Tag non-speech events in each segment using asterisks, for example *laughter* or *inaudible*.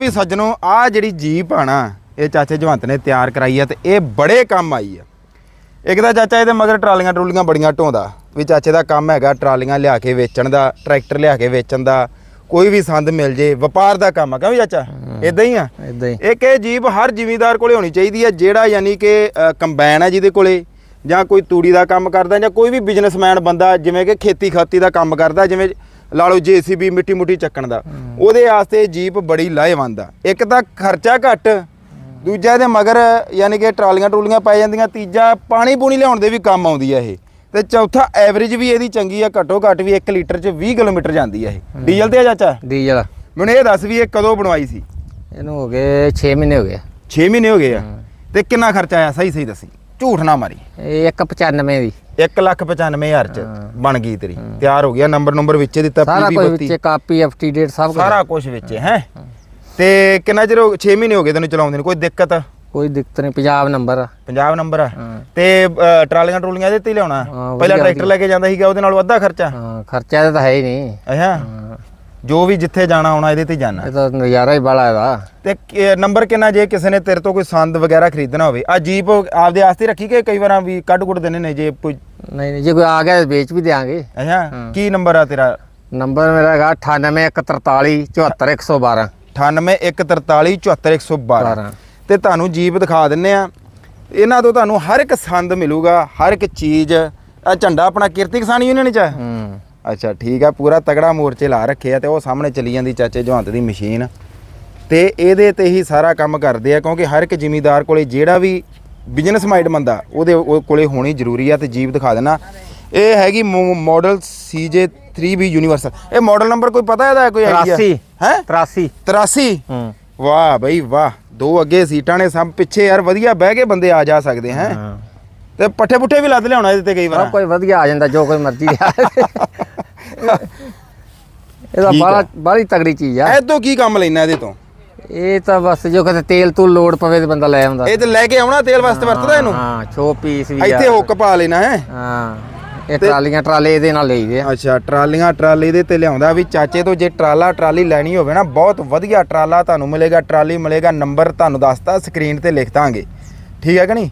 ਵੀ ਸੱਜਣੋ ਆ ਜਿਹੜੀ ਜੀਪ ਆ ਨਾ ਇਹ ਚਾਚੇ ਜਵੰਤ ਨੇ ਤਿਆਰ ਕਰਾਈ ਆ ਤੇ ਇਹ ਬੜੇ ਕੰਮ ਆਈ ਆ। ਇੱਕ ਤਾਂ ਚਾਚਾ ਇਹਦੇ ਮਗਰ ਟਰਾਲੀਆਂ ਟਰੂਲੀਆਂ ਬੜੀਆਂ ਢੋਂਦਾ ਵੀ ਚਾਚੇ ਦਾ ਕੰਮ ਹੈਗਾ ਟਰਾਲੀਆਂ ਲਿਆ ਕੇ ਵੇਚਣ ਦਾ ਟਰੈਕਟਰ ਲਿਆ ਕੇ ਵੇਚਣ ਦਾ ਕੋਈ ਵੀ ਸੰਦ ਮਿਲ ਜੇ ਵਪਾਰ ਦਾ ਕੰਮ ਆ ਕਿਉਂ ਵੀ ਚਾਚਾ? ਇਦਾਂ ਹੀ ਆ। ਇਦਾਂ ਹੀ। ਇੱਕ ਇਹ ਜੀਪ ਹਰ ਜ਼ਿਮੀਂਦਾਰ ਕੋਲੇ ਹੋਣੀ ਚਾਹੀਦੀ ਹੈ ਜਿਹੜਾ ਯਾਨੀ ਕਿ ਕੰਬਾਈਨ ਹੈ ਜਿਹਦੇ ਕੋਲੇ ਜਾਂ ਕੋਈ ਤੂੜੀ ਦਾ ਕੰਮ ਕਰਦਾ ਜਾਂ ਕੋਈ ਵੀ ਬਿਜ਼ਨਸਮੈਨ ਬੰਦਾ ਜਿਵੇਂ ਕਿ ਖੇਤੀ ਖਾਤੀ ਦਾ ਕੰਮ ਕਰਦਾ ਜਿਵੇਂ ਲਾ ਲਓ ਜੀਸੀਬੀ ਮਿੱਟੀ ਮੁੱਟੀ ਚੱਕਣ ਦਾ। ਉਹਦੇ ਵਾਸਤੇ ਜੀਪ ਬੜੀ ਲਾਹੇਵੰਦ ਆ। ਇੱਕ ਤਾਂ ਖਰਚਾ ਘੱਟ ਦੂਜਾ ਇਹਦੇ ਮਗਰ ਯਾਨੀ ਕਿ ਟਰਾਲੀਆਂ ਟਰੂਲੀਆਂ ਪੈ ਜਾਂਦੀਆਂ ਤੀਜਾ ਪਾਣੀ ਪੂਣੀ ਲਿਆਉਣ ਦੇ ਵੀ ਕੰਮ ਆਉਂਦੀ ਆ ਇਹ। ਤੇ ਚੌਥਾ ਐਵਰੇਜ ਵੀ ਇਹਦੀ ਚੰਗੀ ਆ ਘੱਟੋ ਘੱਟ ਵੀ 1 ਲੀਟਰ ਚ 20 ਕਿਲੋਮੀਟਰ ਜਾਂਦੀ ਆ ਇਹ। ਡੀਜ਼ਲ ਤੇ ਆ ਚਾਚਾ? ਡੀਜ਼ਲ ਮੈਨੂੰ ਇਹ ਦੱਸ ਵੀ ਇਹ ਕਦੋਂ ਬਣਵਾਈ ਸੀ? ਇਹਨੂੰ ਹੋ ਗਏ 6 ਮਹੀਨੇ ਹੋ ਗਏ। 6 ਮਹੀਨੇ ਹੋ ਗਏ ਆ। ਤੇ ਕਿੰਨਾ ਖਰਚਾ ਆਇਆ? ਸਹੀ ਸਹੀ ਦੱਸੀ। ਝੂਠ ਨਾ ਮਾਰੀ। ਇਹ 195 ਦੀ। 195000 ਚ ਬਣ ਗਈ ਤੇਰੀ। ਤਿਆਰ ਹੋ ਗਿਆ ਨੰਬਰ ਨੰਬਰ ਵਿੱਚੇ ਦਿੱਤਾ ਸਾਰਾ ਕੁਝ PB32 ਵਿੱਚ ਕਾਪੀ ਐਫਟੀ ਡੇਟ ਸਭ ਕੁਝ ਸਾਰਾ ਕੁਝ ਵਿੱਚ ਹੈ। ਤੇ ਕਿੰਨਾ ਚਿਰ 6 ਮਹੀਨੇ ਹੋ ਗਏ ਤੈਨੂੰ ਚਲਾਉਂਦੇ ਨੂੰ ਕੋਈ ਦਿੱਕਤ? ਕੋਈ ਦਿੱਕਤ ਨਹੀਂ ਪੰਜਾਬ ਨੰਬਰ ਪੰਜਾਬ ਨੰਬਰ ਆ। ਤੇ ਟਰਾਲੀਆਂ ਟਰੂਲੀਆਂ ਇਹਦੇ ਤੇ ਲਿਆਉਣਾ? ਪਹਿਲਾਂ ਟਰੈਕਟਰ ਲੈ ਕੇ ਜਾਂਦਾ ਸੀਗਾ ਉਹਦੇ ਨਾਲੋਂ ਅੱਧਾ ਖਰਚਾ? ਹਾਂ ਖਰਚਾ ਤਾਂ ਹੈ ਹੀ ਨਹੀਂ। ਅੱਛਾ ਜੋ ਵੀ ਜਿੱਥੇ ਜਾਣਾ ਆਉਣਾ ਇਹਦੇ ਤੇ ਹੀ ਜਾਣਾ। ਇਹ ਤਾਂ ਨਜ਼ਾਰਾ ਹੀ ਬੜਾ ਇਹਦਾ। ਤੇ ਕਿ- ਨੰਬਰ ਕਿੰਨਾ ਜੇ ਕਿਸੇ ਨੇ ਤੇਰੇ ਤੋਂ ਕੋਈ ਸੰਦ ਵਗੈਰਾ ਖਰੀਦਣਾ ਹੋਵੇ ਆ ਜੀਪ ਆਪਦੇ ਆਸਤੇ ਰੱਖੀ ਕਿ ਕਈ ਵਾਰਾਂ ਵੀ ਕੱਢ ਕੁੱਟ ਦਿੰਦੇ ਨੇ ਜੇ ਕੋਈ ਨਹੀਂ ਨਹੀਂ ਜੇ ਕੋਈ ਆ ਗਿਆ ਤਾਂ ਵੇਚ ਵੀ ਦੇਾਂਗੇ ਅੱਛਾ ਹਾਂ। ਕੀ ਨੰਬਰ ਆ ਤੇਰਾ? ਨੰਬਰ ਮੇਰਾ ਹੈਗਾ 98143 74112 9814344112 ਤੇ ਤੁਹਾਨੂੰ ਜੀਪ ਦਿਖਾ ਦਿੰਨੇ ਆ। ਇਹਨਾਂ ਤੋਂ ਤੁਹਾਨੂੰ ਹਰ ਇੱਕ ਸੰਦ ਮਿਲੂਗਾ ਹਰ ਇੱਕ ਚੀਜ਼। ਆ ਝੰਡਾ ਆਪਣਾ ਕਿਰਤੀ ਕਿਸਾਨ ਯੂਨੀਅਨ ਚ ਆ? ਹੂੰ। ਅੱਛਾ ਠੀਕ ਆ ਪੂਰਾ ਤਗੜਾ ਮੋਰਚੇ ਲਾ ਰੱਖੇ ਆ ਤੇ ਉਹ ਸਾਹਮਣੇ ਚੱਲੀ ਜਾਂਦੀ ਚਾਚੇ ਜਵੰਤ ਦੀ ਮਸ਼ੀਨ। ਤੇ ਇਹਦੇ ਤੇ ਹੀ ਸਾਰਾ ਕੰਮ ਕਰਦੇ ਆ ਕਿਉਂਕਿ ਹਰ ਇੱਕ ਜ਼ਿਮੀਂਦਾਰ ਕੋਲੇ ਜਿਹੜਾ ਵੀ ਬਿਜ਼ਨਸ ਮਾਈਂਡ ਬੰਦਾ ਉਹਦੇ ਉਹ ਕੋਲੇ ਹੋਣੀ ਜ਼ਰੂਰੀ ਆ ਤੇ ਜੀਪ ਦਿਖਾ ਦੇਣਾ। ਇਹ ਹੈਗੀ ਮਾਡਲ CJ3B ਯੂਨੀਵਰਸਲ ਇਹ ਮਾਡਲ ਨੰਬਰ ਕੋਈ ਪਤਾ ਇਹਦਾ ਕੋਈ ਆਈਡੀਆ 83 ਹੈ? 83 83 ਹੂੰ। ਵਾਹ ਬਈ ਵਾਹ ਦੋ ਅੱਗੇ ਸੀਟਾਂ ਨੇ ਸਭ ਪਿੱਛੇ ਯਾਰ ਵਧੀਆ ਬਹਿ ਕੇ ਬੰਦੇ ਆ ਜਾ ਸਕਦੇ ਹੈ। ਤੇ ਪੱਠੇ ਪੁੱਠੇ ਵੀ ਲੱਦ ਲਿਆਉਣਾ ਇਹਦੇ ਤੇ ਕਈ ਵਾਰ। ਕੋਈ ਵਧੀਆ ਆ ਜਾਂਦਾ ਜੋ ਕੋਈ ਮਰਜ਼ੀ ਆ। *laughs* ਇਹਦਾ ਠੀਕ ਬੜੀ ਤਗੜੀ ਚੀਜ਼ ਆ। ਇਹ ਤੋਂ ਕੀ ਕੰਮ ਲੈਣਾ ਇਹਦੇ ਤੋਂ? ਇਹ ਤਾਂ ਬਸ ਜੋ ਕਿਤੇ ਤੇਲ ਤੂੰ ਲੋਡ ਪਵੇ ਤੇ ਬੰਦਾ ਲੈ ਆਉਂਦਾ। ਇਹ ਤੇ ਲੈ ਕੇ ਆਉਣਾ ਤੇਲ ਵਾਸਤੇ ਵਰਤਦਾ ਇਹਨੂੰ? ਹਾਂ ਛੋ ਪੀਸ ਵੀ ਆ। ਇੱਥੇ ਹੁੱਕ ਪਾ ਲੈਣਾ ਹੈ? ਹਾਂ ਇਹ ਟਰਾਲੀਆਂ ਟਰਾਲੇ ਇਹਦੇ ਨਾਲ ਲਈਦੇ ਆ। ਅੱਛਾ ਟਰਾਲੀਆਂ ਟਰਾਲੀ ਦੇ ਤੇ ਲਿਆਉਂਦਾ ਵੀ ਚਾਚੇ ਤੋਂ ਜੇ ਟਰਾਲਾ ਟਰਾਲੀ ਲੈਣੀ ਹੋਵੇ ਨਾ ਬਹੁਤ ਵਧੀਆ ਟਰਾਲਾ ਤੁਹਾਨੂੰ ਮਿਲੇਗਾ ਟਰਾਲੀ ਮਿਲੇਗਾ ਨੰਬਰ ਤੁਹਾਨੂੰ ਦੱਸਤਾ ਸਕਰੀਨ ਤੇ ਲਿਖ ਦਾਂਗੇ। ਠੀਕ ਹੈ ਕਿ ਨਹੀਂ?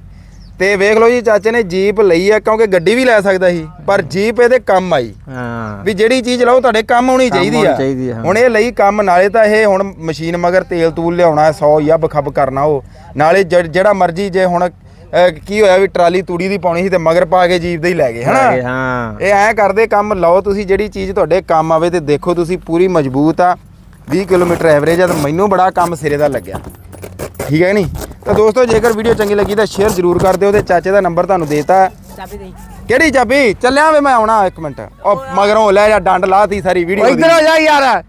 ਤੇ ਵੇਖ ਲਓ ਜੀ ਚਾਚੇ ਨੇ ਜੀਪ ਲਈ ਆ ਕਿਉਂਕਿ ਗੱਡੀ ਵੀ ਲੈ ਸਕਦਾ ਸੀ ਪਰ ਜੀਪ ਇਹਦੇ ਕੰਮ ਆਈ। ਹਾਂ। ਵੀ ਜਿਹੜੀ ਚੀਜ਼ ਲਓ ਤੁਹਾਡੇ ਕੰਮ ਆਉਣੀ ਚਾਹੀਦੀ ਆ। ਹੁਣ ਇਹ ਲਈ ਕੰਮ ਨਾਲੇ ਤਾਂ ਇਹ ਹੁਣ ਮਸ਼ੀਨ ਮਗਰ ਤੇਲ ਤੂਲ ਲਿਆਉਣਾ 100 ਯੱਬ ਖੱਬ ਕਰਨਾ ਉਹ। ਨਾਲੇ ਜ- ਜਿਹੜਾ ਮਰਜ਼ੀ ਜੇ ਹੁਣ ਕੀ ਹੋਇਆ ਵੀ ਟਰਾਲੀ ਤੂੜੀ ਦੀ ਪਾਉਣੀ ਸੀ ਤੇ ਮਗਰ ਪਾ ਕੇ ਜੀਪ ਦੇ ਹੀ ਲੈ ਗਏ ਹਨਾ? ਹਾਂ। ਇਹ ਐਂ ਕਰਦੇ ਕੰਮ ਲਓ ਤੁਸੀਂ ਜਿਹੜੀ ਚੀਜ਼ ਤੁਹਾਡੇ ਕੰਮ ਆਵੇ ਤੇ ਦੇਖੋ ਤੁਸੀਂ ਪੂਰੀ ਮਜ਼ਬੂਤ ਆ। 20 ਕਿਲੋਮੀਟਰ ਐਵਰੇਜ ਆ ਤੇ ਮੈਨੂੰ ਬੜਾ ਕੰਮ ਸਿਰੇ ਦਾ ਲੱਗਿਆ। ਠੀਕ ਹੈ ਨਹੀਂ? ਤਾਂ ਦੋਸਤੋ ਜੇਕਰ ਵੀਡੀਓ ਚੰਗੀ ਲੱਗੀ ਤਾਂ ਸ਼ੇਅਰ ਜ਼ਰੂਰ ਕਰ ਦਿਓ ਤੇ ਚਾਚੇ ਦਾ ਨੰਬਰ ਤੁਹਾਨੂੰ ਦੇਤਾ ਕਿਹੜੀ ਚਾਬੀ? ਚੱਲਿਆ ਵੇ ਮੈਂ ਆਉਣਾ ਇੱਕ ਮਿੰਟ। ਉਹ ਮਗਰੋਂ ਲੈ ਜਾ ਡੰਡ ਲਾਤੀ ਸਾਰੀ ਵੀਡੀਓ ਇੱਧਰ ਹੋ ਜਾ ਯਾਰ।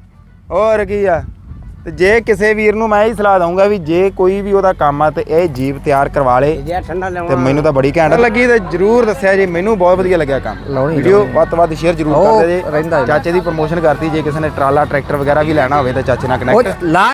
ਹੋਰ ਕੀ ਆ? ਤੇ ਜੇ ਕਿਸੇ ਵੀਰ ਨੂੰ ਮੈਂ ਇਹ ਸਲਾਹ ਦਊਂਗਾ ਵੀ ਜੇ ਕੋਈ ਵੀ ਉਹਦਾ ਕੰਮ ਆ ਤੇ ਇਹ ਜੀਪ ਤਿਆਰ ਕਰਵਾ ਲੇ। ਜੇ ਠੰਡਾ ਤੇ ਮੈਨੂੰ ਤਾਂ ਬੜੀ ਘੈਂਟ ਲੱਗੀ ਤੇ ਜਰੂਰ ਦੱਸਿਆ ਜੀ ਮੈਨੂੰ ਬਹੁਤ ਵਧੀਆ ਲੱਗਿਆ ਕੰਮ। ਵੀਡੀਓ ਵੱਧ ਤੋਂ ਵੱਧ ਸ਼ੇਅਰ ਜਰੂਰ ਕਰਦੇ ਜੇ। ਚਾਚੇ ਦੀ ਪ੍ਰਮੋਸ਼ਨ ਕਰਤੀ ਜੇ ਕਿਸੇ ਨੇ ਟਰਾਲਾ ਟਰੈਕਟਰ ਵਗੈਰਾ ਵੀ ਲੈਣਾ ਹੋਵੇ ਤਾਂ ਚਾਚੇ ਨਾਲ ਕਨੈਕਟ ਲਾ